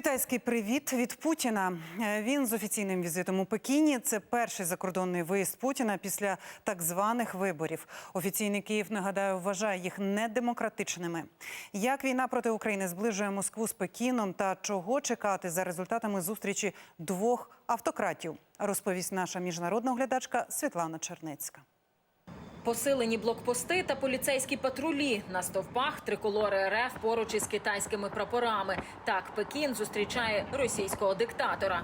Китайський привіт від Путіна. Е, Він з офіційним візитом у Пекіні. Це перший закордонний виїзд Путіна після так званих виборів. Офіційний Київ нагадаю вважає їх недемократичними. Як війна проти України зближує Москву з Пекіном та чого чекати за результатами зустрічі двох автократів? Розповість наша міжнародна оглядачка Світлана Чернецька. Посилені блокпости та поліцейські патрулі на стовпах триколори РФ поруч із китайськими прапорами. Так Пекін зустрічає російського диктатора.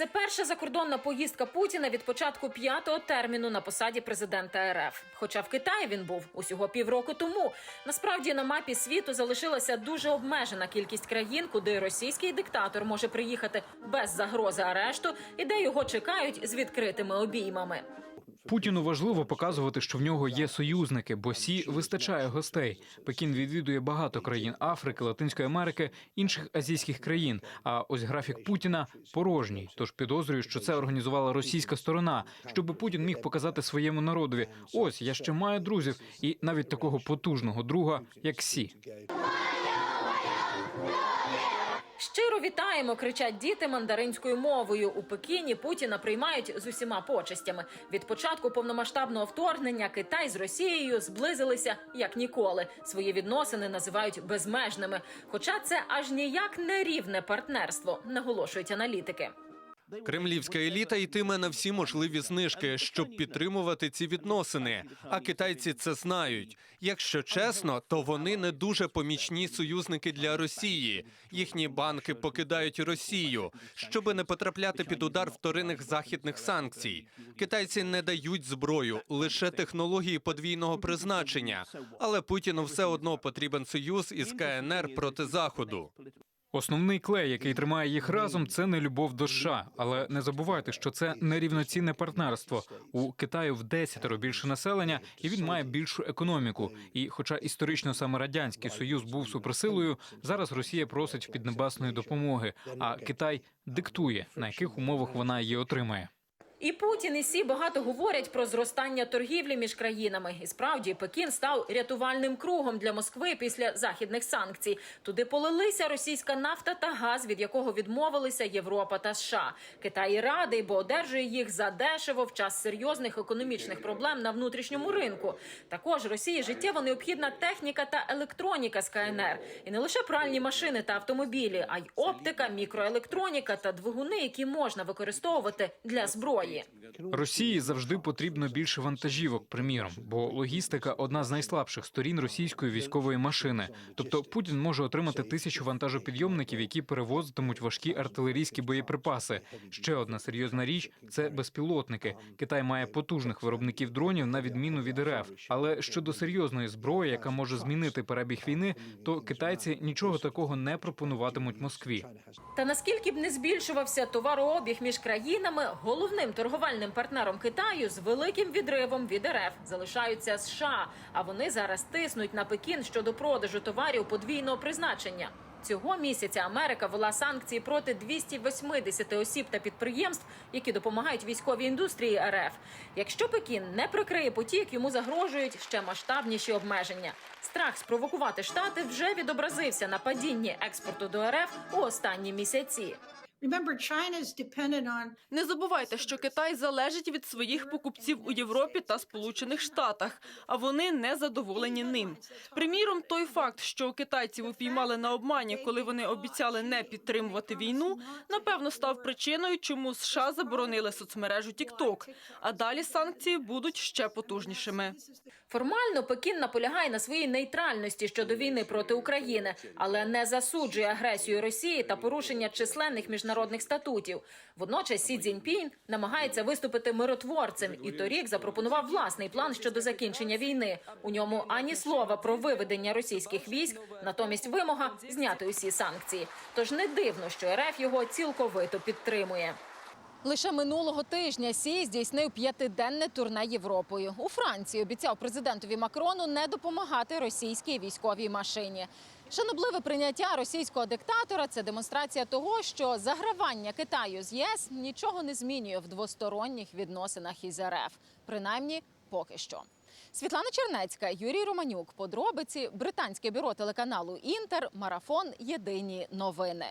Це перша закордонна поїздка Путіна від початку п'ятого терміну на посаді президента РФ. Хоча в Китаї він був усього півроку тому. Насправді на мапі світу залишилася дуже обмежена кількість країн, куди російський диктатор може приїхати без загрози арешту і де його чекають з відкритими обіймами. Путіну важливо показувати, що в нього є союзники, бо сі вистачає гостей. Пекін відвідує багато країн Африки, Латинської Америки, інших азійських країн. А ось графік Путіна порожній. Тож підозрюю, що це організувала російська сторона, щоб Путін міг показати своєму народові: ось я ще маю друзів, і навіть такого потужного друга, як Сі. Щиро вітаємо, кричать діти мандаринською мовою. У Пекіні Путіна приймають з усіма почестями. Від початку повномасштабного вторгнення Китай з Росією зблизилися як ніколи. Свої відносини називають безмежними. Хоча це аж ніяк не рівне партнерство, наголошують аналітики. Кремлівська еліта йтиме на всі можливі знижки, щоб підтримувати ці відносини. А китайці це знають. Якщо чесно, то вони не дуже помічні союзники для Росії. Їхні банки покидають Росію, щоби не потрапляти під удар вторинних західних санкцій. Китайці не дають зброю, лише технології подвійного призначення. Але Путіну все одно потрібен союз із КНР проти заходу. Основний клей, який тримає їх разом, це не любов до США. Але не забувайте, що це нерівноцінне партнерство. У Китаю в десятеро більше населення, і він має більшу економіку. І, хоча історично саме радянський союз був суперсилою, зараз Росія просить піднебесної допомоги, а Китай диктує на яких умовах вона її отримає. І Путін і Сі багато говорять про зростання торгівлі між країнами. І справді Пекін став рятувальним кругом для Москви після західних санкцій. Туди полилися російська нафта та газ, від якого відмовилися Європа та США. Китай радий, бо одержує їх задешево в час серйозних економічних проблем на внутрішньому ринку. Також Росії життєво необхідна техніка та електроніка з КНР. І не лише пральні машини та автомобілі, а й оптика, мікроелектроніка та двигуни, які можна використовувати для зброї. Росії завжди потрібно більше вантажівок, приміром, бо логістика одна з найслабших сторін російської військової машини. Тобто Путін може отримати тисячу вантажопідйомників, які перевозитимуть важкі артилерійські боєприпаси. Ще одна серйозна річ це безпілотники. Китай має потужних виробників дронів на відміну від РФ. Але щодо серйозної зброї, яка може змінити перебіг війни, то китайці нічого такого не пропонуватимуть Москві. Та наскільки б не збільшувався товарообіг між країнами, головним торговельним партнером Китаю з великим відривом від РФ залишаються США. А вони зараз тиснуть на Пекін щодо продажу товарів подвійного призначення. Цього місяця Америка ввела санкції проти 280 осіб та підприємств, які допомагають військовій індустрії РФ. Якщо Пекін не прикриє потік, йому загрожують ще масштабніші обмеження. Страх спровокувати штати вже відобразився на падінні експорту до РФ у останні місяці. Remember, China is dependent on Не забувайте, що Китай залежить від своїх покупців у Європі та Сполучених Штатах, а вони не задоволені ним. Приміром, той факт, що китайців упіймали на обмані, коли вони обіцяли не підтримувати війну, напевно став причиною, чому США заборонили соцмережу TikTok. А далі санкції будуть ще потужнішими. Формально Пекін наполягає на своїй нейтральності щодо війни проти України, але не засуджує агресію Росії та порушення численних міжнародних статутів. Водночас Сі Цзіньпінь намагається виступити миротворцем і торік запропонував власний план щодо закінчення війни. У ньому ані слова про виведення російських військ, натомість вимога зняти усі санкції. Тож не дивно, що РФ його цілковито підтримує. Лише минулого тижня Сі здійснив п'ятиденне турне Європою. У Франції обіцяв президентові Макрону не допомагати російській військовій машині. Шанобливе прийняття російського диктатора це демонстрація того, що загравання Китаю з ЄС нічого не змінює в двосторонніх відносинах із РФ, принаймні поки що. Світлана Чернецька, Юрій Романюк. Подробиці британське бюро телеканалу Інтер. Марафон. Єдині новини.